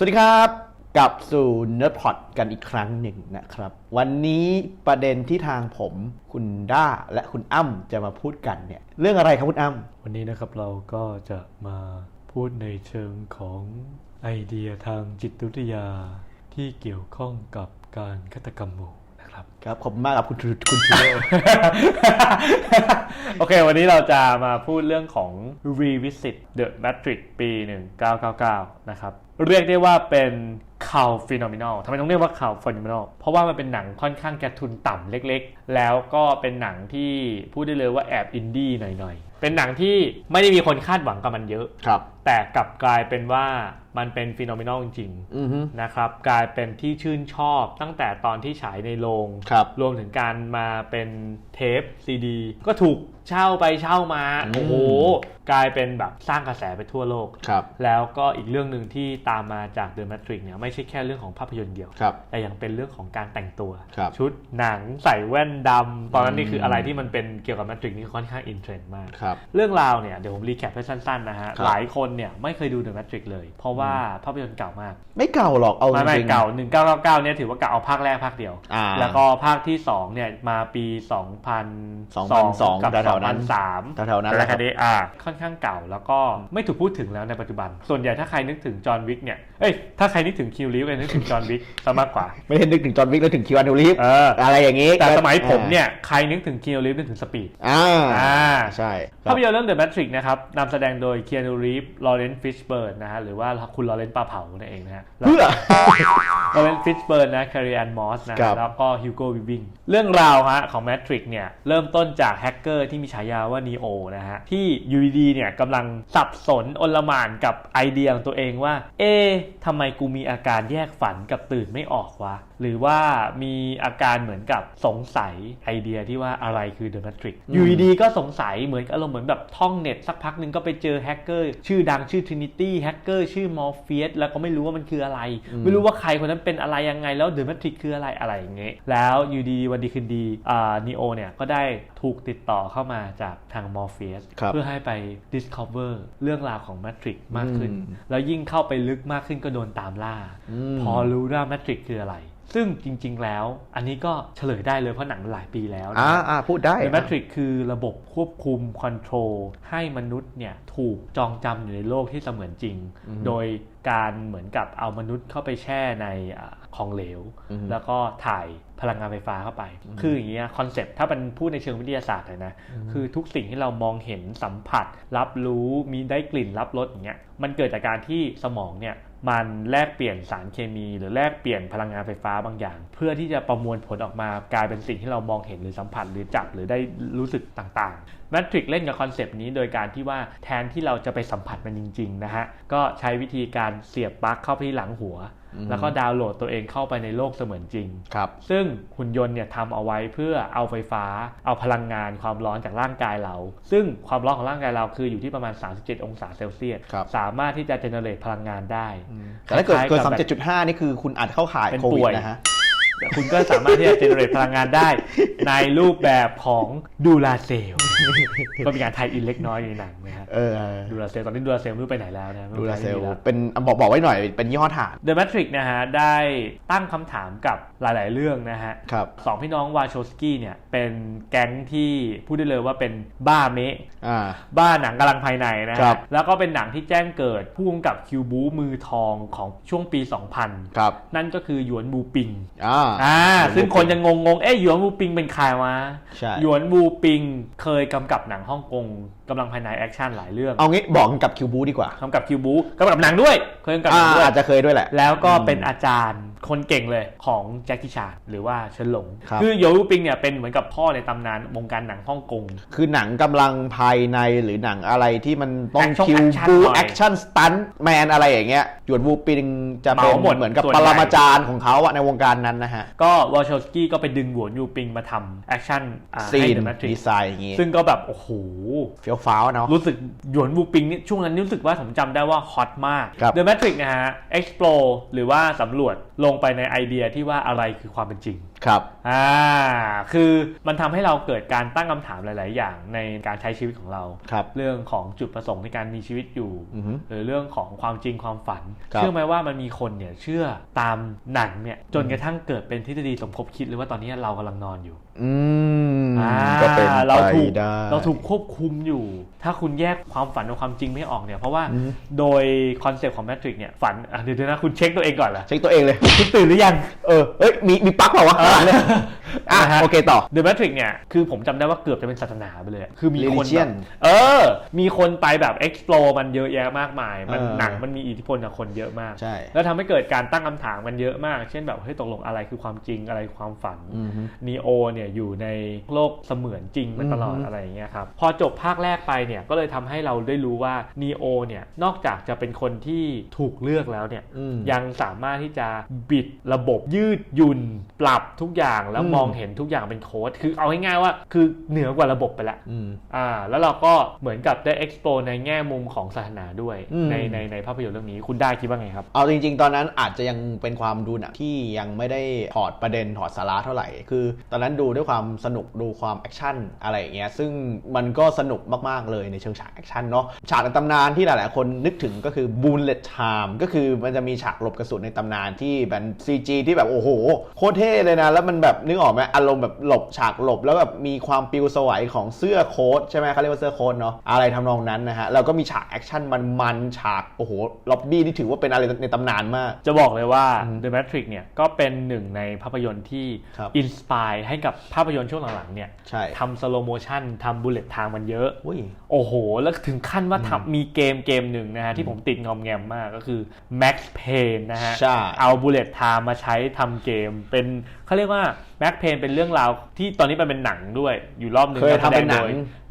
สวัสดีครับกลับสู่เนื้อพอดกันอีกครั้งหนึ่งนะครับ วันนี้ประเด็นที่ทางผมคุณด้าและคุณอ้ำจะมาพูดกันเนี่ย เรื่องอะไรครับคุณอ้ำวันนี้นะครับเราก็จะมาพูดในเชิงของไอเดียทางจิตวิทยาที่เกี่ยวข้องกับการฆาตกรรมหมู่ ครับ ครับ ขอบคุณมากครับ คุณทูคุณทูโร่โอเค วันนี้เราจะมาพูดเรื่องของ Revisit The Matrix ปี 1999 นะครับ เรียกได้ว่าเป็นข่าวฟีนอมินอลทำไมต้องเรียกว่าข่าวฟีนอมินอลเพราะว่ามันเป็นหนังค่อนข้างแกทุนต่ำเล็กๆ แล้วก็เป็นหนังที่พูดได้เลยว่าแอบอินดี้หน่อยๆ เป็นหนังที่ไม่ได้มีคนคาดหวังกับมันเยอะ ครับ แต่กลับกลายเป็นว่ามันเป็นฟีนอมินอลจริงอือฮึๆนะครับกลายเป็นที่ชื่นชอบตั้งแต่ตอนที่ฉายในโรงครับรวมถึงการมาเป็นเทปซีดี ก็ถูกเช่าไปเช่ามาอืมโอ้โหกลายเป็นแบบสร้างกระแสไปทั่วโลกครับแล้วก็อีกเรื่องหนึ่งที่ตามมาจาก The Matrix เนี่ยไม่ใช่แค่เรื่องของภาพยนตร์เดียวครับแต่ยังเป็นเรื่องของการแต่งตัวครับชุดหนังใส่แว่นดำตอนนั้นนี่คือมอะไรที่มันเป็นเกี่ยวกับ Matrix นี่ค่อนข้างอินเทรนด์มากครับเรื่องราวเนี่ยเดี๋ยวผมรีแคปให้สั้นๆนะฮะครับหลายคนเนี่ยไม่เคยดู The Matrix เลย เพราะว่าภาพยนตร์เก่ามาก ไม่เก่าหรอกเอาจไม่ไม่ริงๆเก่า 1999เนี่ยถือว่าเก่าเอาภาคแรกภาคเดียวอ่าแล้วก็ภาคที่ 2 เนี่ยมาปี 2002 2002กับแถวๆนั้น2003แถวๆนั้นแหแหละละคครัรับบอ่าค่อนข้างเก่าแล้วก็ไม่ถูกพูดถึงแล้วในปัจจุบัน ส่วนใหญ่ถ้าใครนึกถึงจอห์นวิกเนี่ยเอ้ยถ้าใครนึกถึงคิวลิฟก็นึกถึงจอห์นวิกซะมากกว่า ไม่ได้นึกถึงจอห์นวิกแล้วถึงคิวอานูรีฟเอออะไรอย่างนี้ แต่สมัยผมเนี่ยใครนึกถึงคิวลิฟนึกถึงสปีดอ่าอ่าใช่ครัภาบพยนตร์เรื่อง The Matrix นะครับนำแสดงโดยเคียนูรีฟลอเรนซ์ฟิชเบิร์นนะฮะหรือว่าคุณลอเรนซ์ปลาเผานั่นเองนะฮะเพื่อลอเรนซ์ฟิชเบิร์นนะแคริแอนมอสนะครัฮะบแล้วก็ฮิวโกวิวิงเรื่องราวฮะของ Matrix เนี่ยเริ่มต้นจากแฮกเกอร์ที่มีฉายาว่า Neo นะฮะที่อยูดีๆเนี่ยกำลังสับสนอลหม่านกับไอเดียของตัวเองว่า เอ๊ะทำไมกูมีอาการแยกฝันกับตื่นไม่ออกวะ หรือว่ามีอาการเหมือนกับสงสัยไอเดียที่ว่าอะไรคือ The Matrix อืมอยู่ดีๆก็สงสัยเหมือนกับอารมณ์เหมือนแบบท่องเน็ตสักพักหนึ่งก็ไปเจอแฮกเกอร์ชื่อดังชื่อ Trinity แฮกเกอร์ชื่อ Morpheus แล้วก็ไม่รู้ว่ามันคืออะไร ไม่รู้ว่าใครคนนั้นเป็นอะไรยังไงแล้ว The Matrix คืออะไรอะไรอย่างเงี้ยแล้วอยู่ดีวันดีคืนดีอ่า Neo เนี่ยก็ได้ถูกติดต่อเข้ามาจากทาง Morpheus ครับเพื่อให้ไป discover เรื่องราวของ Matrix มากขึ้นอืมแล้วยิ่งเข้าไปลึกมากขึ้นก็โดนตามล่าอืมพอรู้ว่า Matrix คืออะไรซึ่งจริงๆแล้วอันนี้ก็เฉลยได้เลยเพราะหนังมันหลายปีแล้วนะอ่าอ่าพูดได้ The Matrix คือระบบควบคุมคอนโทรลให้มนุษย์เนี่ยถูกจองจำอยู่ในโลกที่เสมือนจริงอือฮึโดยการเหมือนกับเอามนุษย์เข้าไปแช่ในอาของเหลวอือฮึแล้วก็ถ่ายพลังงานไฟฟ้าเข้าไป คืออย่างเงี้ยคอนเซปต์ถ้าเป็นพูดในเชิงวิทยาศาสตร์เลยนะ คือทุกสิ่งที่เรามองเห็นสัมผัส รับรู้มีได้กลิ่นรับรสอย่างเงี้ยมันเกิดจากการที่สมองเนี่ย มันแลกเปลี่ยนสารเคมี หรือแลกเปลี่ยนพลังงานไฟฟ้าบางอย่าง เพื่อที่จะประมวลผลออกมากลายเป็นสิ่งที่เรามองเห็นหรือสัมผัสหรือจับหรือได้รู้สึกต่างๆแมทริกเล่นกับคอนเซปต์นี้โดยการที่ว่าแทนที่เราจะไปสัมผัสมันจริงๆนะฮะก็ใช้วิธีการเสียบปลั๊กเข้าไปที่หลังหัวอืมแล้วก็ดาวน์โหลดตัวเองเข้าไปในโลกเสมือนจริงครับซึ่งหุ่นยนต์เนี่ยทำเอาไว้เพื่อเอาไฟฟ้า เอาพลังงานความร้อนจากร่างกายเรา ซึ่งความร้อนของร่างกายเราคืออยู่ที่ประมาณ 37 องศาเซลเซียสครับสามารถที่จะเจเนเรตพลังงานได้แต่ถ้าเกิดคล้ายๆเกินกับสามเจ็ดจุดห้านี่คือคุณอาจเข้าข่ายเป็นโควิดป่วยนะฮะแต่ คุณก็สามารถที่จะเจเนเรตพลังงานได้ในรูปแบบของดูลาเซลก็มีการไทยอินเล็กน้อยในหนังนะฮะเออดูลาเซลตอนนี้ดูลาเซลไม่รู้ไปไหนแล้วนะไม่ดูรู้แลไปเซไหนลแล้วเป็นบอกบอกไว้หน่อยเป็นยี่ห้อถ่าน The Matrix นะฮะได้ตั้งคำถามกับหลาย ๆ เรื่องนะฮะครับสองพี่น้องวาโชสกี้เนี่ยเป็นแก๊งที่พูดได้เลยว่าเป็นบ้าเมะอ่าบ้าหนังกำลังภายในนะครัฮะบแล้วก็เป็นหนังที่แจ้งเกิดผู้กำกับคิวบูมือทองของช่วงปี 2000ครับนั่นก็คือหยวนบูปิงอ่าอ่า ซึ่งคนยังงงงๆเอ๊ะหยวนบูปิงเป็นใครวะใช่หยวนบูปิงเคยกำกับหนังฮ่องกงกำลังภายในแอคชั่นหลายเรื่อง เอางี้บอกกับคิวบูดีกว่ากำกับคิวบูกำกับหนังด้วย เคยกำกับหอ่านังด้วยอาจจะเคยด้วยแหละ แล้วก็อืมเป็นอาจารย์คนเก่งเลยของแจ็คกี้ชานหรือว่าเฉินหลงครับอโยวูปิงเนี่ยเป็นเหมือนกับพ่อในตำนานวงการหนังฮ่องกง คือหนังกำลังภายในหรือหนังอะไรที่มันต้อง Action คิว Action บูหน่อยแอคชั่นสตันแมนอะไรอย่างเงี้ยหยวนวูปิงจะเป็นเหมาหมดเหมือนกับส่วนปใหญ่รมาจารย์ของเขาอะในวงการนั้นนะฮะก็วอลชสกี้ก็ไปดึงหยวนยูปิงมาทำแอคชั่นอ่าซีให้นเดอะแมทริดีกไซน์อย่างงี้ซึ่งก็แบบโอ้โหเฟี้ยวฟ้าวเนาะรู้สึกหยวนวูปิงนี่ช่วงนั้นรู้สึกว่าผมจำได้ว่าฮอตมากครับ The Matrix นะฮะ explore หรือว่าสำรวจลงไปในไอเดียที่ว่าอะไรคือความเป็นจริง ครับอ่าคือมันทำให้เราเกิดการตั้งคำถามหลาย ๆ อย่างในการใช้ชีวิตของเราครับเรื่องของจุดประสงค์ในการมีชีวิตอยู่อือฮึหรือเรื่องของความจริงความฝันครับเชื่อไหมว่ามันมีคนเนี่ยเชื่อตามหนังเนี่ยจนกระทั่งเกิดเป็นทฤษฎีสมคบคิดเลยว่าตอนนี้เรากำลังนอนอยู่ อืมอ่า ก็เป็นเราไปถูกได้เราถูกควบคุมอยู่ ถ้าคุณแยกความฝันกับความจริงไม่ออกเนี่ย เพราะว่าอืมโดยคอนเซปต์ของแมทริกเนี่ยฝันอะเดี๋ยวๆนะคุณเช็คตัวเองก่อนละเช็คตัวเองเลยคุณตื่นหรือยังเออเอ้ยมีมีปลั๊กเปล่าวะข้างหลังเนี่ยอะนะฮะ โอเคต่อ The Matrix เนี่ย คือผมจำได้ว่าเกือบจะเป็นศาสนาไปเลย คือมีคนแบ Religion บเออ มีคนไปแบบ explore มันเยอะแยะมากมาย มันเออหนังมันมีอิทธิพลกับคนเยอะมาก ใช่ แล้วทำให้เกิดการตั้งคำถามกันเยอะมาก เช่นแบบเฮ้ยตกลงอะไรคือความจริงอะไรคือความฝัน อือฮึ นีโอเนี่ยอยู่ในโลกเสมือนจริงมาตลอดอือฮึ อะไรอย่างเงี้ยครับ พอจบภาคแรกไปเนี่ยก็เลยทำให้เราได้รู้ว่านีโอเนี่ยนอกจากจะเป็นคนที่ถูกเลือกแล้วเนี่ย อืม ยังสามารถที่จะบิดระบบยืดหยุ่นปรับทุกอย่างแล้วอืมมองเห็นทุกอย่างเป็นโค้ดคือเอาง่ายๆว่าคือเหนือกว่าระบบไปละอืมอ่าแล้วเราก็เหมือนกับได้ explore ในแง่มุมของศาสนาด้วยอืมในในในภาพยนตร์เรื่องนี้คุณได้คิดว่าไงครับ เอาจริง ๆ ตอนนั้นอาจจะยังเป็นความดูหนังที่ยังไม่ได้ถอดประเด็นถอดสาระเท่าไหร่ คือ ตอนนั้นดูด้วยความสนุกดูความแอคชั่นอะไรอย่างเงี้ยซึ่งมันก็สนุกมากๆเลยในเชิงฉากแอคชั่นเนาะฉากในตำนานที่หลายๆ คนนึกถึงก็คือ Bullet Time ก็คือมันจะมีฉากหลบกระสุนในตำนานที่เป็น CG ที่แบบโอ้โหโคตรเท่เลยนะแล้วมันแบบนึกออกไหมอารมณ์แบบหลบฉากหลบ แล้วแบบมีความปิวสวัยของเสื้อโค้ทใช่ไหมเขาเรียกว่าเสื้อโค้ทเนาะอะไรทำนองนั้นนะฮะแล้วก็มีฉากแอคชั่นมันๆฉากโอ้โหล็อบบี้ที่ถือว่าเป็นอะไรในตำนานมาก จะบอกเลยว่าอืม The Matrix เนี่ยก็เป็นหนึ่งในภาพยนตร์ที่ครับอินสปายให้กับภาพยนตร์ช่วงหลังๆเนี่ยใช่ทำสโลโมชันทำบุลเลตทางมันเยอะอุ้ยโอ้โห แล้วถึงขั้นว่าทำมีเกมเกมหนึ่งนะฮะที่ผมติดงอมแงมมากก็คือ Max Payne นะฮะใช่เอาบุลเลตไทม์มาใช้ทำเกมเป็น เขาเรียกว่า Max Payne เป็นเรื่องราวที่ตอนนี้มันเป็นหนังด้วย อยู่รอบหนึ่งเคยทำเป็นหนัง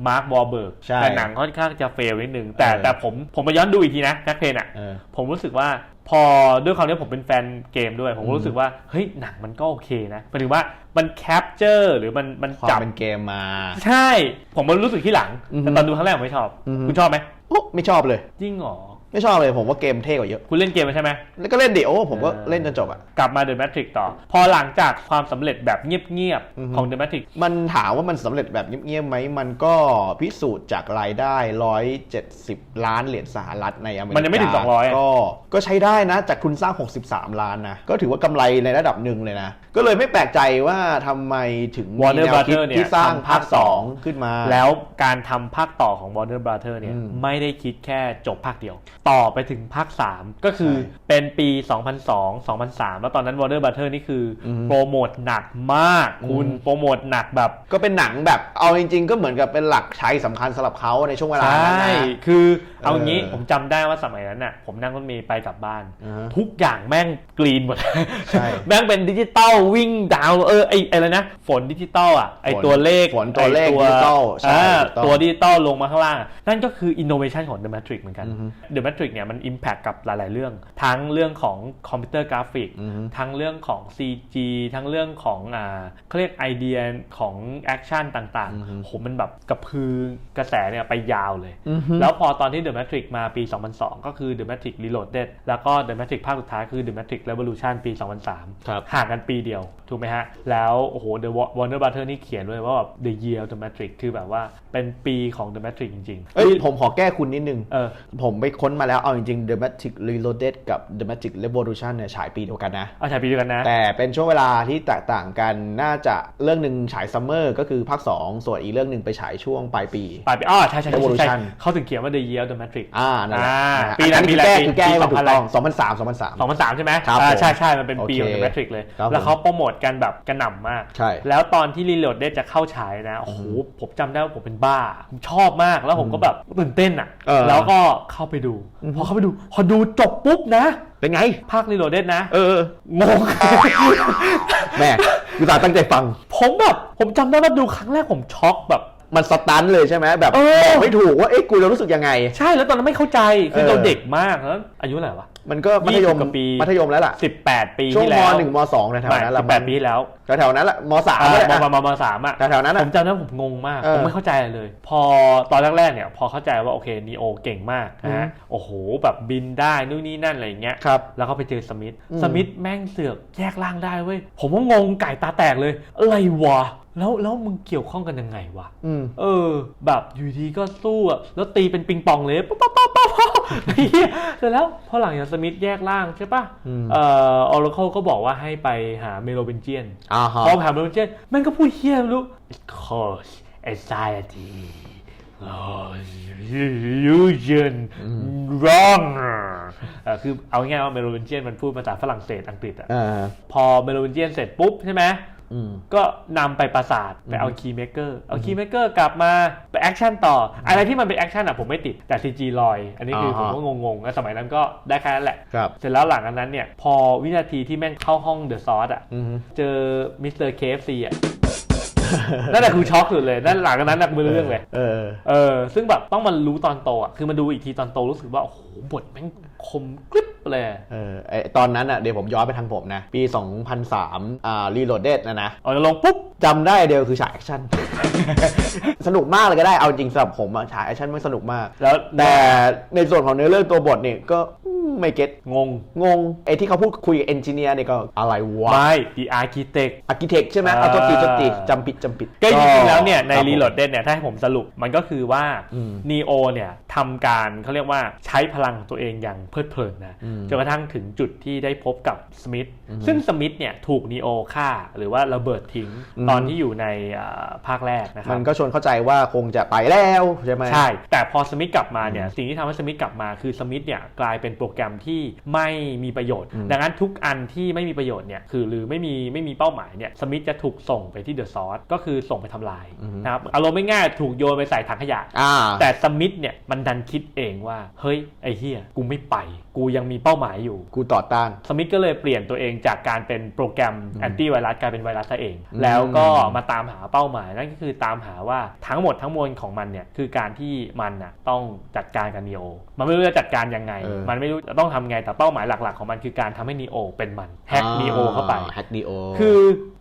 มาร์ควอลเบิร์กใช่แต่หนังค่อนข้างจะเฟลนิดนึงแต่เออแต่ผมผมไปย้อนดูอีกทีนะ Max Payne อะเออผมรู้สึกว่าพอด้วยความที่ผมเป็นแฟนเกมด้วย ผมก็รู้สึกว่าเฮ้ยหนังมันก็โอเคนะหมายถึงว่ามันแคปเจอร์หรือมันมันความจับเป็นเกมมา ใช่ ผมมันรู้สึกที่หลังอือฮึแต่ตอนดูครั้งแรกผมไม่ชอบอือฮึคุณชอบไหมโอ้ไม่ชอบเลยจริงเหรอ ไม่ชอบเลยผมว่าเกมเท่กว่าเยอะ คุณเล่นเกมมาใช่ไหม แล้วก็เล่นดิโอผมก็เออเล่นจนจบอะ กลับมา The Matrix ต่อ พอหลังจากความสำเร็จแบบเงียบอือฮึ ๆของ The Matrix มันถามว่ามันสำเร็จแบบเงียบๆไหม มันก็พิสูจน์จากรายได้ 170 ล้านเหรียญสหรัฐในอเมริกา มันยังไม่ถึง 200อะ ก็ก็ใช้ได้นะจากทุนสร้าง 63 ล้านนะ ก็ถือว่ากำไรในระดับหนึ่งเลยนะ ก็เลยไม่แปลกใจว่าทำไมถึงมี Warner แนวคิด Brother เนี่ยที่สร้างทำภาคภาคสอง2ขึ้นมา แล้วการทำภาคต่อของ Warner Brother เนี่ย อืมไม่ได้คิดแค่จบภาคเดียว ต่อไปถึงภาค 3 ก็คือใช่เป็นปี 2002 2003 แล้วตอนนั้น Warner Brother นี่คืออมโปรโมทหนักมาก คุณอืม โปรโมทหนักแบบ ก็เป็นหนังแบบเอาจริง ๆ ก็เหมือนกับเป็นหลักใช้สำคัญสำหรับเขาในช่วงเวลาใช่นั้นนะ คือเอาเอองี้ผมจำได้ว่าสมัยนั้นน่ะ ผมนั่งรถเมล์ไปกลับบ้านอ่าฮะทุกอย่างแม่งกรีนหมดใช่แม่งเป็นดิจิตอลวิ่งดาวเออไอไออะไรนะ ฝนดิจิตอลอะไอฝนตัวเลขฝนตัวเลขไอ้ดิจิตอลใช่อ่าถูกต้องตัวดิจิตอลลงมาข้างล่างอะนั่นก็คืออินโนเวชันของ The Matrix เหมือนกันอือฮึ The Matrix เนี่ยมัน Impact กับหลาย ๆ เรื่อง ทั้งเรื่องของคอมพิวเตอร์กราฟิกอือฮึทั้งเรื่องของ CG ทั้งเรื่องของอ่าเขาเรียกไอเดียของแอคชั่นต่างอือฮึๆโหมันแบบกระพือกระแสเนี่ยไปยาวเลยอือฮึแล้วพอตอนที่ The Matrix มาปี 2002 ก็คือ The Matrix Reloaded แล้วก็ The Matrix ภาคสุดท้ายคือ The Matrix Revolution ปี 2003ครับห่างกันปีเดียว ถูกไหมฮะ แล้วโอ้โห The Warner Brother นี่เขียนด้วยว่าแบบ The Year of the Matrix คือแบบว่าเป็นปีของ The Matrix จริงๆ เอ้ยผมขอแก้คุณนิดนึงเออผมไปค้นมาแล้วเอาจริงๆ The Matrix Reloaded กับ The Matrix Revolution เนี่ยฉายปีเดียวกันนะเอาฉายปีเดียวกันนะ แต่เป็นช่วงเวลาที่แตกต่างกันน่าจะเรื่องหนึ่งฉายซัมเมอร์ก็คือภาค2ส่วนอีกเรื่องหนึ่งไปฉายช่วงปลายปีปลายปีอ๋อใช่ใช่ใช่ใช่ Revolution เขาถึงเขียนว่า The Year of the Matrix อ่านั่นแหละอ่านะฮะปีนั้นอันปีนี้อะไรแก้คือแก้ให้มันปีถูกต้อง2000 2003 2003 2003 ใช่ไหมครับอ่าผมใช่ใช่มันเป็นปีของโอ The เค Matrix เลยครับแล้วผมเขาโปรโมทกันแบบกระหน่ำมากใช่แล้วตอนที่ Reloaded จะเข้าฉายนะ โอ้โห ผมจำได้ว่าผมเป็นบ้า ผมชอบมาก แล้วผมก็แบบตื่นเต้นอะเออแล้วก็เข้าไปดู พอเข้าไปดู พอดูจบปุ๊บนะเป็นไง ภาค Reloaded นะ เอองงแม่กูตาห์ตั้งใจฟัง ผมแบบ ผมจำได้ว่าดูครั้งแรกผมช็อกแบบ มันสตันเลยใช่ไหมแบบเออ บอกไม่ถูกว่าเอ๊ะกูจะรู้สึกยังไง ใช่แล้วตอนนั้นไม่เข้าใจคือเออเราเด็กมากแล้วอายุเท่าไหร่วะ มันก็มัธยม20กว่าปี มัธยมแล้วล่ะ18ปีช่วงที่มแล้วหนึ่งมสองแถวๆนั้นแหละแปดปีที่แล้วแถวๆนั้นแหละมสามอ่าก็ได้มอะมมสามอะ แถวๆนั้นผอะ มจำได้ผมงงมาก เออผมไม่เข้าใจอะไรเลย พอตอนแรกๆเนี่ย พอเข้าใจว่าโอเคนีโอเก่งมากนะฮะ โอ้โห แบบบินได้นู่นนี่นั่นอะไรอย่างเงี้ย ครับ แล้วก็ไปเจอสมิธ อืม สมิธแม่งเสือกแยกร่างได้เว้ย ผมก็งงไก่ตาแตกเลย อะไรวะ แล้วแล้วมึงเกี่ยวข้องกันยังไงวะอืมเออ แบบอยู่ดีก็สู้อะแล้วตีเป็นปิงปองเลยป๊อปป๊อปป๊อปป๊อปป๊อปเหี้ยเสร็จแล้วพอหลังจากสมิธแยกร่างใช่ปะอืมเอ่อออร์เคิลก็บอกว่าให้ไปหาเมโลเบนเจียนอ่าฮะพอถามเมโลเบนเจียนแม่งก็พูดเฮี้ยไม่รู้ cause anxiety oh, illusion wrong เอ่อคือเอาง่ายๆว่าเมโลเบนเจียนมันพูดภาษาฝรั่งเศสอังกฤษอะอ่าพอเมโลเบนเจียนเสร็จปุ๊บใช่ไหมอืม ก็นำไปปราสาทไปเอาคีย์เมเกอร์เอาคีย์เมเกอร์กลับมาไปแอคชั่นต่อ อะไรที่มันเป็นแอคชั่นอะผมไม่ติดแต่ CG ลอย อันนี้คือผมอ่าฮะก็งงๆแล้วสมัยนั้นก็ได้แค่นั้นแหละครับเสร็จแล้วหลังจากนั้นเนี่ย พอวินาทีที่แม่งเข้าห้องเดอะซอสอะอืมเจอมิสเตอร์เคฟซีอะนั่นแหละคือช็อกสุดเลย นั่นหลังจากนั้นน่ะไม่รู้เรื่องเลย เออ เออ ซึ่งแบบต้องมารู้ตอนโตอะ คือมาดูอีกทีตอนโตรู้สึกว่า โอ้โห บทแม่ง คมกริบเลยเออไอตอนนั้นอะเดี๋ยวผมย้อนไปทางผมนะ ปี 2003อ่ารีโหลดเดนะนะเอาจะลงปุ๊บจำได้เดียวคือฉากแอคชั่น สนุกมากเลยก็ได้เอาจริงสำหรับผมอะฉากแอคชั่นมันสนุกมาก แล้วแต่ในส่วนของเนื้อเรื่องตัวบทเนี่ยก็อืมไม่เก็ตงง งงไอ้ที่เขาพูดคุยกับเอนจิเนียร์เนี่ยก็อะไรวะ ไม่ The Architect อาร์กิเทคใช่ไหมอ่าเอาตัวตีตัวตีจำผิดจำผิด ก็จริงๆแล้วเนี่ยในครับผมรีโหลดเดเนี่ยถ้าให้ผมสรุปมันก็คือว่าอืมนีโอเนี่ย ทำการเขาเรียกว่าใช้พลังของตัวเองอย่างเพลิดเพลินนะอืมจนกระทั่งถึงจุดที่ได้พบกับสมิธอืมซึ่งสมิธเนี่ยถูกนีโอฆ่าหรือว่าระเบิดทิ้งอืมตอนที่อยู่ในอ่าภาคแรกนะครัมับนก็ชวนเข้าใจว่าคงจะไปแล้วใช่ไหมใช่ แต่พอสมิธกลับมาเนี่ยสิ่งที่ทำให้สมิธกลับมาคือสมิธเนี่ยกลายเป็นโปรแกรมที่ไม่มีประโยชน์อืมดังนั้นทุกอันที่ไม่มีประโยชน์เนี่ยคือหรือไม่มีไม่มีเป้าหมายเนี่ยสมิธจะถูกส่งไปที่เดอะซอสก็คือส่งไปทำลายนะครับอารมณ์ไม่ง่ายๆถูกโยนไปใส่ถังขยะอ่าแต่สมิธเนี่ยมันดันคิดเองว่าเฮ้ยไอ้เฮียกูไม่ไป กูยังมีเป้าหมายอยู่ กูต่อต้าน สมิธก็เลยเปลี่ยนตัวเองจากการเป็นโปรแกรมแอนตี้ไวรัสกลายเป็นไวรัสซะเองอืมแล้วก็มาตามหาเป้าหมายนั่นก็คือตามหาว่าทั้งหมดทั้งมวลของมันเนี่ยคือการที่มันน่ะต้องจัดการกับนีโอมันไม่รู้จะจัดการยังไงเออมันไม่รู้จะต้องทำไงแต่เป้าหมายหลัก ๆ ของมันคือการทำให้นีโอเป็นมันแฮกนีโอเข้าไปแฮกนีโอคือ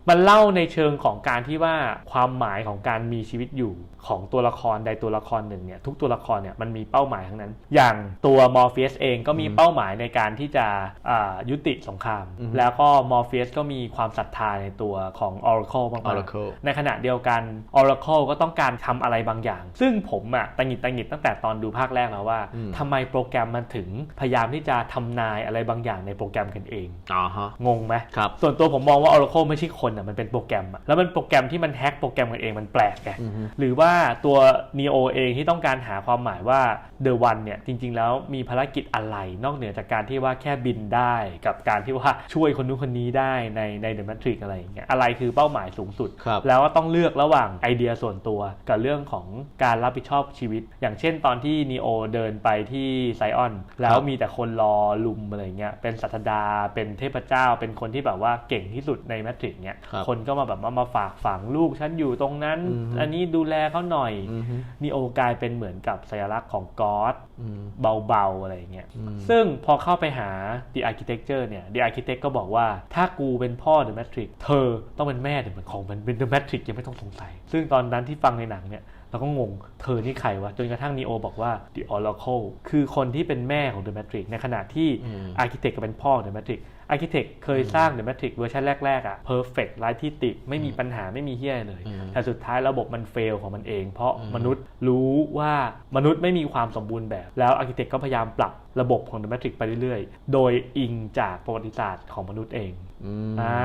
มันเล่าในเชิงของการที่ว่าความหมายของการมีชีวิตอยู่ของตัวละครใดตัวละครหนึ่งเนี่ยทุกตัวละครเนี่ยมันมีเป้าหมายทั้งนั้น อย่างตัวมอร์เฟียสเองก็มีเป้าหมายในการที่จะอ่ายุติสงครามอือฮึแล้วก็มอร์เฟียสก็มีความศรัทธาในตัวของ Oracle มากๆ Oracle ในขณะเดียวกัน Oracle ก็ต้องการทำอะไรบางอย่าง ซึ่งผมอะตังหงิดตังหงิดตั้งแต่ตอนดูภาคแรกแล้วว่าอืมทำไมโปรแกรมมันถึงพยายามที่จะทำนายอะไรบางอย่างในโปรแกรมกันเองอ๋อฮะงงไหมครับส่วนตัวผมมองว่า Oracle ไม่ใช่คนอะมันเป็นโปรแกรมอะแล้วมันโปรแกรมที่มันแฮ็กโปรแกรมกันเองมันแปลกไงอือฮึหรือว่าตัว Neo เองที่ต้องการหาความหมายว่า The One เนี่ยจริง ๆ แล้วมีภารกิจอะไรนอกเหนือจากการที่ว่าแค่บินได้กับการที่ว่าช่วยคนนู้นคนนี้ได้ในใน The Matrix อะไรอย่างเงี้ยอะไรคือเป้าหมายสูงสุดครับแล้วก็ต้องเลือกระหว่างไอเดียส่วนตัวกับเรื่องของการรับผิดชอบชีวิต อย่างเช่นตอนที่นีโอเดินไปที่ไซออน แล้วมีแต่คนรอลุมอะไรเงี้ยเป็นสัตดาเป็นเทพเจ้า เป็นคนที่แบบว่าเก่งที่สุดในแมทริกเนี่ยครับคนก็มาแบบว่ามาฝากฝังลูกฉันอยู่ตรงนั้นอือฮึอันนี้ดูแลเขาหน่อยอือฮึนีโอกลายเป็นเหมือนกับสัญลักษณ์ของก็อดอืมเบาๆอะไรอย่างเงี้ยอืมซึ่งพอเข้าไปหา The Architecture เนี่ย The Architect ก็บอกว่าถ้ากูเป็นพ่อ The Matrix เธอต้องเป็นแม่เดี๋ยวมันของมันเป็น The Matrix ยังไม่ต้องสงสัย ซึ่งตอนนั้นที่ฟังในหนังเนี่ยเราก็งง เธอนี่ใครวะ จนกระทั่ง Neo บอกว่า The Oracle คือคนที่เป็นแม่ของ The Matrix ในขณะที่อืม Architect ก็เป็นพ่อของ The Matrix Architect เคยสร้าง The Matrix เวอร์ชันแรก ๆ อะ perfect ไร้ที่ติไม่มีปัญหาไม่มีเฮี้ยเลยอืมแต่สุดท้ายระบบมันเฟลของมันเอง เพราะอืมมนุษย์รู้ว่ามนุษย์ไม่มีความสมบูรณ์แบบ แล้ว Architect ก็พยายามปรับระบบของ The Matrix ไปเรื่อยๆ โดยอิงจากประวัติศาสตร์ของมนุษย์เองอืมอ่า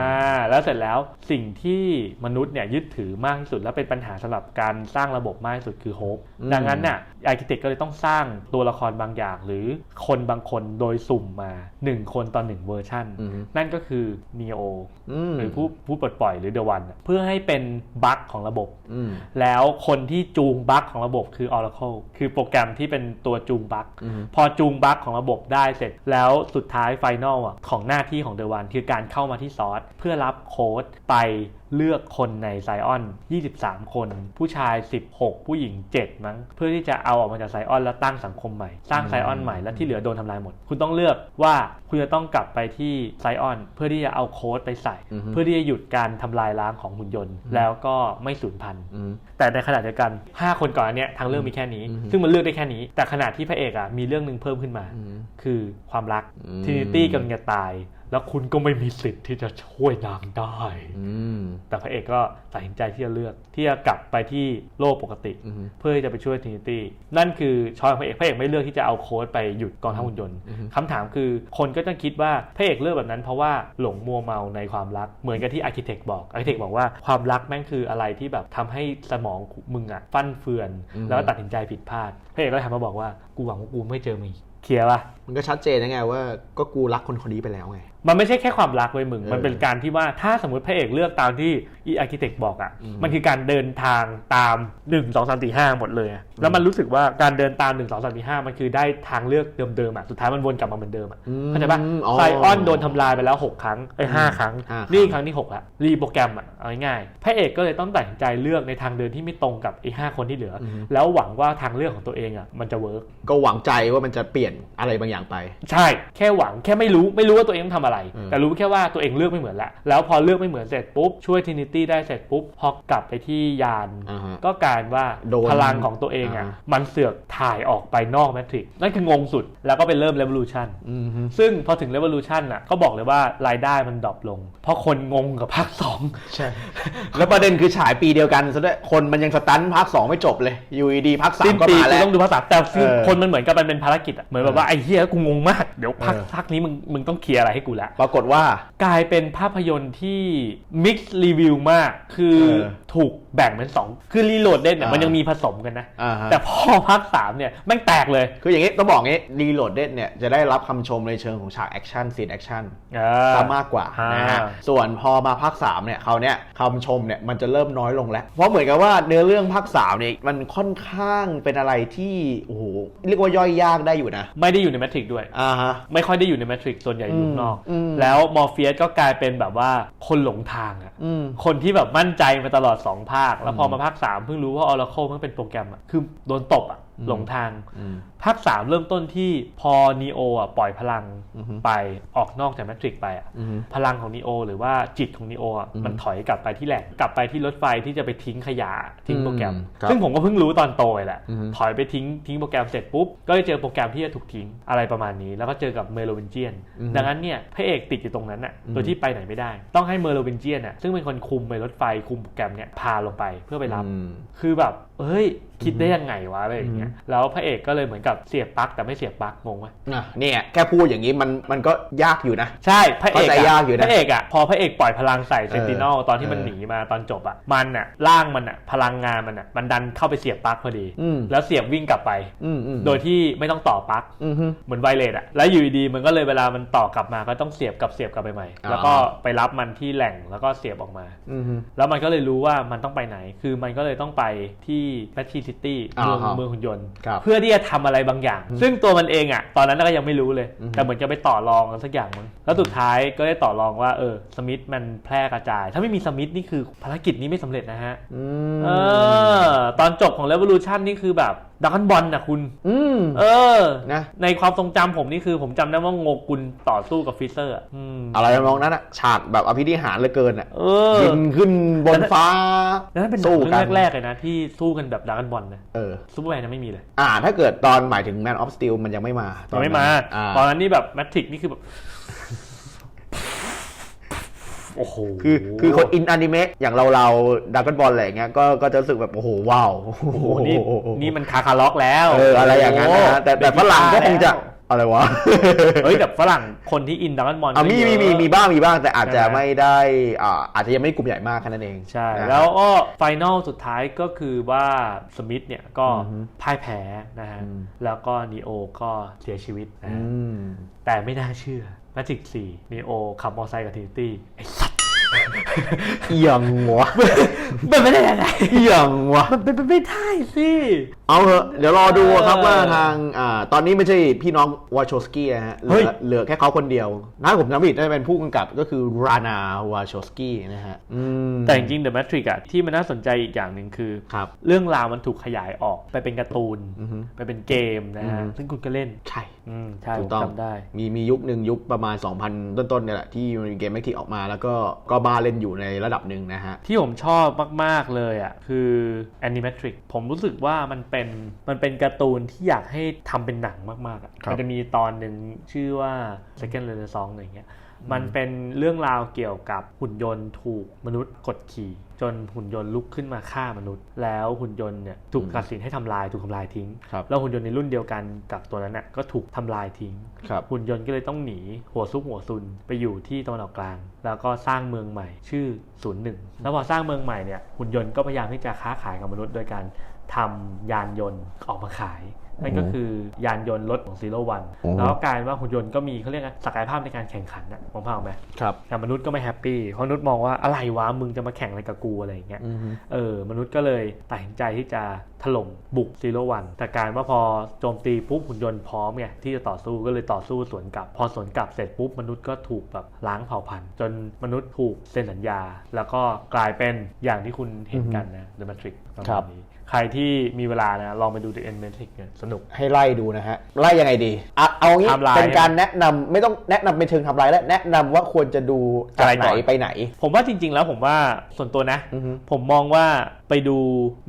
แล้วเสร็จแล้วสิ่งที่มนุษย์เนี่ยยึดถือมากที่สุด และเป็นปัญหาสำหรับการสร้างระบบมากที่สุดคือโฮปอืมดังนั้นน่ะอาร์เคเต็กก็เลยต้องสร้างตัวละครบางอย่างหรือคนบางคนโดยสุ่มมา 1 คนต่อ1เวอร์ชันอืมนั่นก็คือ Neo อืมหรือผู้ผู้ปลดปล่อยหรือ The One น่ะเพื่อให้เป็นบั๊กของระบบอืมแล้วคนที่จูงบั๊กของระบบคือ Oracle คือโปรแกรมที่เป็นตัวจูงบั๊กอืมพอจูงบั๊กของระบบได้เสร็จ แล้วสุดท้ายไฟนอลอะของหน้าที่ของ The One คือการเข้ามาที่ซอสเพื่อรับโค้ดไป เลือกคนในไซออน 23 คน ผู้ชาย 16 ผู้หญิง 7 มั้ง เพื่อที่จะเอาออกมาจากไซออนแล้วตั้งสังคมใหม่ สร้างไซออนใหม่แล้วที่เหลือโดนทำลายหมด คุณต้องเลือกว่าคุณจะต้องกลับไปที่ไซออน เพื่อที่จะเอาโค้ดไปใส่อือฮึเพื่อที่จะหยุดการทำลายล้างของหุ่นยนต์ แล้วก็ไม่สูญพันธุ์อืมแต่ในขณะเดียวกัน 5 คนก่อนอันเนี้ยทางเรื่องมีแค่นี้อืมซึ่งมันเลือกได้แค่นี้ แต่ขณะที่พระเอกอะมีเรื่องหนึ่งเพิ่มขึ้นมาอืมคือความรักอืมทินิตี้กำลังจะตาย แล้วคุณก็ไม่มีสิทธิ์ที่จะช่วยนางได้อืมแต่พระเอกก็ตัดสินใจที่จะเลือกที่จะกลับไปที่โลกปกติอืมเพื่อที่จะไปช่วยทินิตี้นั่นคือช้อยของพระเอกพระเอกไม่เลือกที่จะเอาโค้ดไปหยุดกองทัพหุ่นยนต์อืมคำถามคือคนก็จะคิดว่าพระเอกเลือกแบบนั้น เพราะว่าหลงมัวเมาในความรัก เหมือนกับที่อาร์เคเต็กบอกอาร์เคเต็กบอกว่าความรักแม่งคืออะไรที่แบบทำให้สมองมึงอะฟั่นเฟือน แล้วก็ตัดสินใจผิดพลาดพระเอกก็เลยหันมาบอกว่ากูหวังว่ากูไม่เจอมึงอีกเคลียร์ป่ะมันก็ชัดเจนนะไงว่าก็กูรักคนคนนี้ไปแล้วไง มันไม่ใช่แค่ความรักเว้ยมึงเออมันเป็นการที่ว่าถ้าสมมติพระเอกเลือกตามที่อีอาร์คิเต็กบอกอะ่ะอืมมันคือการเดินทางตาม 1 2 3 4 5 หมดเลยอะแล้วมันรู้สึกว่าการเดินตาม 1 2 3 4 5 มันคือได้ทางเลือกเดิมๆอะ่ะ สุดท้ายมันวนกลับมาเหมือนเดิมอะ่ะอืมเข้าใจปะอ๋อไซออนโดนทำลายไปแล้ว 6 ครั้งไอ้ยห้าครั้งห้าครั้ง นี่ครั้งที่6ละรีโปรแกรมอะ่ะเอาง่ายๆพระเอกก็เลยต้องตัดสินใจเลือกในทางเดินที่ไม่ตรงกับไอ้ห้าคนที่เหลืออมแล้วหวังว่าทางเลือกของตัวเองอะ่ะมันจะเวิร์กก็หวังใจว่ามันจะเปลี่ยนอะไรบางอย่างไป ใช่แค่หวังแค่ไม่รู้ไม่รู้ว่าตัวเองต้องทำอะไรอืมแต่รู้แค่ว่าตัวเองเลือกไม่เหมือนละแล้วพอเลือกไม่เหมือนเสร็จปุ๊บช่วยทินิตี้ได้เสร็จปุ๊บพอกลับไปที่ยานอ่าฮะก็กลายว่าโดนพลังของตัวเองอะอ่ามันเสือกถ่ายออกไปนอกแมทริกนั่นคืองงสุดแล้วก็ไปเริ่ม revolution อืมฮึซึ่งพอถึง revolution อะก็บอกเลยว่ารายได้มันดรอปลง เพราะคนงงกับภาคสองใช่แล้วประเด็นคือฉายปีเดียวกันซะด้วยคนมันยังสตันภาคสองไม่จบเลยอยู่ดีๆภาคสาสิ้มนก็ปีมากูแล้วต้องดูภาษาแต่คือเออคนมันเหมือนกับมันเป็นภารกิจอะเหมือนแบบว่าไอ้เหี้ยกูงงมาก เดี๋ยวพักเออพักนี้มึงมึงต้องเคลียร์อะไรให้กูละ ปรากฏว่ากลายเป็นภาพยนตร์ที่มิกซ์รีวิวมาก คือเออถูกแบ่งเป็นสองคือรีโหลดเด่นเนี่ยอ่ามัมันยังมีผสมกันนะอ่าฮะแต่พอภาคสามเนี่ยแม่งแตกเลย คืออย่างนี้ต้องบอกงี้รีโหลดเดเนี่ยจะได้รับคำชมในเชิงของฉากแอคชั่นซีนแอคชั่นอ่าซะมากกว่าอ่านนะฮะ ส่วนพอมาภาค3เนี่ยเขาวเนี่ยคำชมเนี่ยมันจะเริ่มน้อยลงแล้ว เพราะเหมือนกับว่าเนื้อเรื่องภาค3เนี่ยมันค่อนข้างเป็นอะไรที่โอ้โหเรียกว่าย่อยยากได้อยู่นะ ไม่ได้อยู่ในแมทริกด้วย อ่าฮะ ไม่ค่อยได้อยู่ในแมทริกส่วนใหญ่อยู่อืมข้างนอก อืม แล้วมอร์เฟียสก็กลายเป็นแบบว่าคนหลงทางอะ อืม คนที่แบบมั่นใจมาตลอด 2 ภาค แล้วพออืมมาภาค 3 เพิ่งรู้ว่า Oracle มันเป็นโปรแกรมอะคือโดนตบอะอืมหลงทางอืมภาค3เริ่มต้นที่พอนีโออะปล่อยพลังอือฮึไปออกนอกจากแมทริกไปอะอืมพลังของนีโอหรือว่าจิตของนีโออะอือฮึมันถอยกลับไปที่แหล่งกลับไปที่รถไฟที่จะไปทิ้งขยะทิ้งโปรแกรมอืมครับซึ่งผมก็เพิ่งรู้ตอนโตเลยแหละอือฮึถอยไปทิ้งทิ้งโปรแกรมเสร็จปุ๊บ ก็จะเจอโปรแกรมที่จะถูกทิ้งอะไรประมาณนี้ แล้วก็เจอกับเมโลวินเจียนอือฮึดังนั้นเนี่ยพระเอกติดอยู่ตรงนั้นอะอือฮึโดยที่ไปไหนไม่ได้ ต้องให้เมโลวินเจียนอะซึ่งเป็นคนคุมไปรถไฟคุมโปรแกรมเนี่ยพาลงไปเพื่อไปรับอืมคือแบบเฮ้ย คิดได้ยังไงวะอะไรอย่างเงี้ยแล้วพระเอกก็เลยเหมือนกับเสียบปลั๊กแต่ไม่เสียบปลั๊กงงไหมอะเนี่ยแค่พูดอย่างนี้มันมันก็ยากอยู่นะ ใช่พระเอกเข้าใจยากอยู่นะพระเอกอะพอพระเอกปล่อยพลังใส่เซนตินอลเออตอนที่มันเออหนีมาตอนจบอะมันอะร่างมันอะพลังงานมันอะมันดันเข้าไปเสียบปลั๊กพอดีอืมแล้วเสียบวิ่งกลับไปอืมอืมโดยที่ไม่ต้องต่อปลั๊กอืมฮึเหมือนไวเลสอะแล้วอยู่ดีๆมันก็เลยเวลามันต่อกลับมาก็ต้องเสียบกับเสียบกลับไปใหม่อ่าแล้วก็ไปรับมันที่แหล่งแล้วก็เสียบออกมาอืมฮึแล้วมันก็เลยรู้ว่ามันต้องไปไหน คือมันก็เลยต้องไปที่แมททีซิตี้อ่าเมืองฮะเมืองหุ่นยนต์ ครับเพื่อที่จะทำอะไรบางอย่าง ซึ่งตัวมันเองอะ ตอนนั้นก็ยังไม่รู้เลย อือฮึแต่เหมือนจะไปต่อรองกันสักอย่างมั้งแล้วสุดท้ายก็ได้ต่อรองว่าเออสมิธมันแพร่กระจาย ถ้าไม่มีสมิธนี่คือภารกิจนี้ไม่สำเร็จนะฮะอืมเออตอนจบของ Revolution นี่คือแบบ ดักกันบอลนะคุณ อืม เออนะ ในความทรงจำผมนี่คือผมจำได้ว่าโงกุลต่อสู้กับฟิเซอร์อะอืมอะไรมองนั้นอะฉากแบบอภินิหารเหลือเกินอะเออบินขึ้นบนฟ้านั่นเป็นหนังสู้เรื่กัอนงแรกๆเลยนะที่สู้กันแบบดักกันบอลนะเออ ซูเปอร์แมนยังไม่มีเลยอ่า ถ้าเกิดตอนหมายถึง Man of Steel มันยังไม่มาตอยันงไม่มา อ่าตอนนั้นนี่แบบแมทริกนี่คือแบบ โอ้โหคือคือคนอินอนิเมะอย่างเราเราดักกันบอลอะไรอย่างเงี้ยก็ก็จะรู้สึกแบบโอ้โหว้าวโอ้โอ้โหนี่นี่มันคาคาล็อกแล้วเอออะไรอย่างนั้นนะฮะแต่แต่ฝรั่งก็คงจะอะไรวะ เฮ้ยแต่ฝรั่งคนที่อินดักกันบอลอะมีมีมีมีบ้างมีบ้างแต่อาจจะใช่ไหมไม่ได้อ่าอาจจะยังไม่กลุ่มใหญ่มากแค่นั้นเอง ใช่นะแล้วก็ไฟนอลสุดท้ายก็คือว่าสมิธเนี่ยก็อือฮึพ่ายแพ้นะฮะอืมแล้วก็นีโอก็เสียชีวิตนะอืฮะมแต่ไม่น่าเชื่อแมจิกสี่นีโอขับมอเตอร์ไซค์กับทินิตี้ไอ้สัตว์ เอียงวะมันไม่ได้ยังไงเอียงวะมันเป็นไปไม่ได้สิ เอาเถอะเดี๋ยวรอดูครับเออว่าทางอ่าตอนนี้ไม่ใช่พี่น้องวาโชสกี้นะฮะเหเฮ้ลืยอเหลือแค่เขาคนเดียวถ้าผมจำไม่ผิดน่าจะเป็นผู้กำกับก็คือรานาวาโชสกี้นะฮะอืมแต่จริงๆ The Matrix อะที่มันน่าสนใจอีกอย่างหนึ่งคือครับเรื่องราวมันถูกขยายออกไปเป็นการ์ตูนอือฮึไปเป็นเกมนะฮะอือฮึซึ่งคุณก็เล่นใช่อืมใช่ถูผกมต้องจำได้มีมียุคหนึ่งยุคประมาณ 2,000 ต้นๆเนี่ยแหละที่มีเกมแม็กทีออกมาแล้วก็ก็บ้าเล่นอยู่ในระดับหนึ่งนะฮะ ที่ผมชอบมาก ๆ เลยอะคือ Animatrix ผมรู้สึกว่ามันเป็นมันเป็นการ์ตูนที่อยากให้ทำเป็นหนังมากๆอะครับมันจะมีตอนหนึ่งชื่อว่า Second Renaissance อะไรเงี้ย มันเป็นเรื่องราวเกี่ยวกับหุ่นยนต์ถูกมนุษย์กดขี่จนหุ่นยนต์ลุกขึ้นมาฆ่ามนุษย์ แล้วหุ่นยนต์เนี่ยถูกตัดสินให้ทำลายถูกทำลายทิ้งครับแล้วหุ่นยนต์ในรุ่นเดียวกันกับตัวนั้นน่ะก็ถูกทำลายทิ้งครับหุ่นยนต์ก็เลยต้องหนีหัวซุกหัวซุนไปอยู่ที่ตะวันออกกลาง แล้วก็สร้างเมืองใหม่ชื่อศูนย์หนึ่งแล้วพอสร้างเมืองใหม่เนี่ยหุ่นยนต์ก็พยายามที่จะค้าขายกับมนุษย์โดยการทำยานยนต์ออกมาขาย นั่นก็คือยานยนต์รถของซีโร่วันอือฮึแล้วก็กลายเป็นว่าหุ่นยนต์ก็มีเขาเรียกว่าศักยภาพในการแข่งขันนะมองภาพออกไหมครับแต่มนุษย์ก็ไม่แฮปปี้เพราะมนุษย์มองว่าอะไรวะมึงจะมาแข่งอะไรกับกูอะไรอย่างเงี้ยอือฮึเออมนุษย์ก็เลยตัดสินใจที่จะถล่มบุกซีโร่วันแต่การว่าพอโจมตีปุ๊บหุ่นยนต์พร้อมไงที่จะต่อสู้ก็เลยต่อสู้สวนกลับ พอสวนกลับเสร็จปุ๊บมนุษย์ก็ถูกแบบล้างเผ่าพันธุ์ จนมนุษย์ถูกเซ็นสัญญา แล้วก็กลายเป็นอย่างที่คุณเห็นกันนะ The Matrix ประครัมาบณนี้ ใครที่มีเวลานะลองไปดู The End Matrix เนี่ยสนุก ให้ไล่ดูนะฮะ ไล่ยังไงดีอะเอางี้ไทม์ไลน์เป็นการแนะนำไม่ต้องแนะนำเป็นเชิงทำลายแล้วแนะนำว่าควรจะดูจากอะไรไหนก่อน ไปไหน ผมว่าจริง ๆ แล้วผมว่าส่วนตัวนะ อือฮึ ผมมองว่าไปดู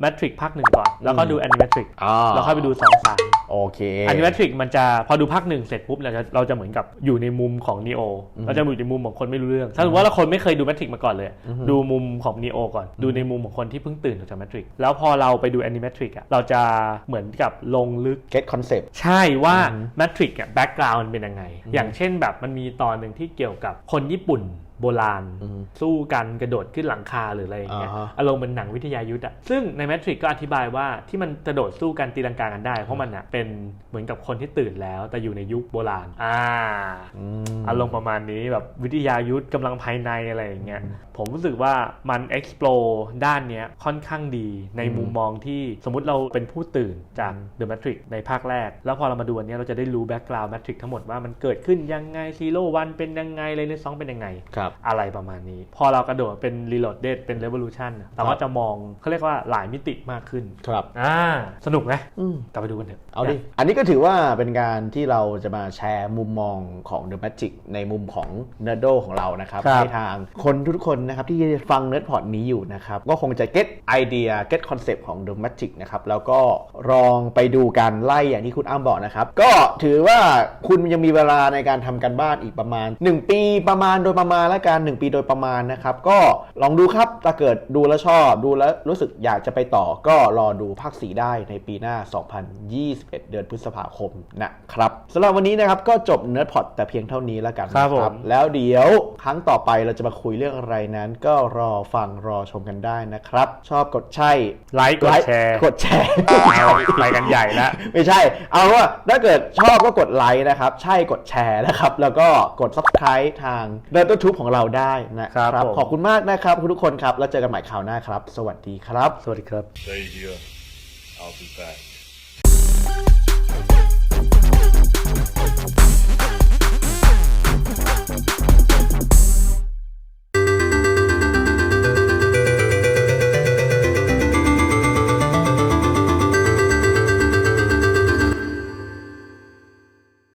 Matrix ภาคหนึ่งก่อน แล้วก็ดู Animatrix อ่าแล้วค่อยไปดูสองสาม โอเคอนิเมทริกมันจะพอดูภาคหนึ่งเสร็จปุ๊บเราจะเราจะเหมือนกับอยู่ในมุมของนีโออืมเราจะอยู่ในมุมของคนไม่รู้เรื่อง ถ้าสมมติว่าเราคนไม่เคยดูแมทริกมาก่อนเลยอือฮึดูมุมของนีโอก่อน ดูในมุมของคนที่เพิ่งตื่นออกจากแมทริกแล้วพอเราไปดูแอนิเมทริกอะเราจะเหมือนกับลงลึก get concept ใช่ว่าอือฮึแมทริกอะแบ็กกราวน์มันเป็นยังไง อย่างเช่นแบบมันมีตอนหนึ่งที่เกี่ยวกับคนญี่ปุ่น โบราณอือฮึสู้กันกระโดดขึ้นหลังคาหรืออะไรอย่างเงี้ยอ่าฮะอารมณ์เป็นหนังวิทยายุทธ์อะซึ่งในแมทริกก็อธิบายว่าที่มันกระโดดสู้กันตีลังกากันได้ เพราะมันอะเป็นเหมือนกับคนที่ตื่นแล้ว แต่อยู่ในยุคโบราณอ่าอืมอารมณ์ประมาณนี้แบบวิทยายุทธ์กำลังภายในอะไรอย่างเงี้ยผมรู้สึกว่ามัน explore ด้านเนี้ยค่อนข้างดีในมุมมองที่สมมุติเราเป็นผู้ตื่นจาก The Matrix ในภาคแรก แล้วพอเรามาดูอันเนี้ยเราจะได้รู้ background Matrix ทั้งหมดว่ามันเกิดขึ้นยังไง Zero One เป็นยังไงเลยในซองเป็นยังไงครับอะไรประมาณนี้ พอเรากระโดดเป็น Reloaded เป็น Revolution อะเราก็จะมองเขาเรียกว่าหลายมิติมากขึ้นครับอ่าสนุกไหมอืมกลับไปดูกันเถอะเอาดิอันนี้ก็ถือว่าเป็นการที่เราจะมาแชร์มุมมองของ The Magic ในมุมของ n e r d o ของเรานะครับครับให้ทางคนทุกๆคนนะครับที่ฟัง Nerd Pod นี้อยู่นะครับก็คงจะ get idea get concept ของ The Magic นะครับแล้วก็ลองไปดูการไล่อย่างที่คุณอ้ำบอกนะครับ ก็ถือว่าคุณยังมีเวลาในการทำกันบ้านอีกประมาณ 1 ปีประมาณโดยประมาณและการ1ปีโดยประมาณนะครับ ก็ลองดูครับถ้าเกิดดูแล้วชอบดูแล้วรู้สึกอยากจะไปต่อ ก็รอดูภาค4ได้ในปีหน้า 2021 เดือนพฤษภาคมนะครับสำหรับวันนี้นะครับก็จบเนื้อพอดแต่เพียงเท่านี้แล้วกันนะครับผมแล้วเดี๋ยวครั้งต่อไปเราจะมาคุยเรื่องอะไรนั้น ก็รอฟังรอชมกันได้นะครับ ชอบกดใช่ไลค์กดแชร์กดแชร์เอาไปกันใหญ่แล้วไม่ใช่ เอาว่าถ้าเกิดชอบก็กดไลค์นะครับ ใช่กดแชร์นะครับ แล้วก็กด subscribe ทางเดนทูบของเราได้นะครับครับผม ขอบคุณมากนะครับทุกคนครับ แล้วเจอกันใหม่คราวหน้าครับ สวัสดีครับ สวัสดีครับ Stay here. I'll be back.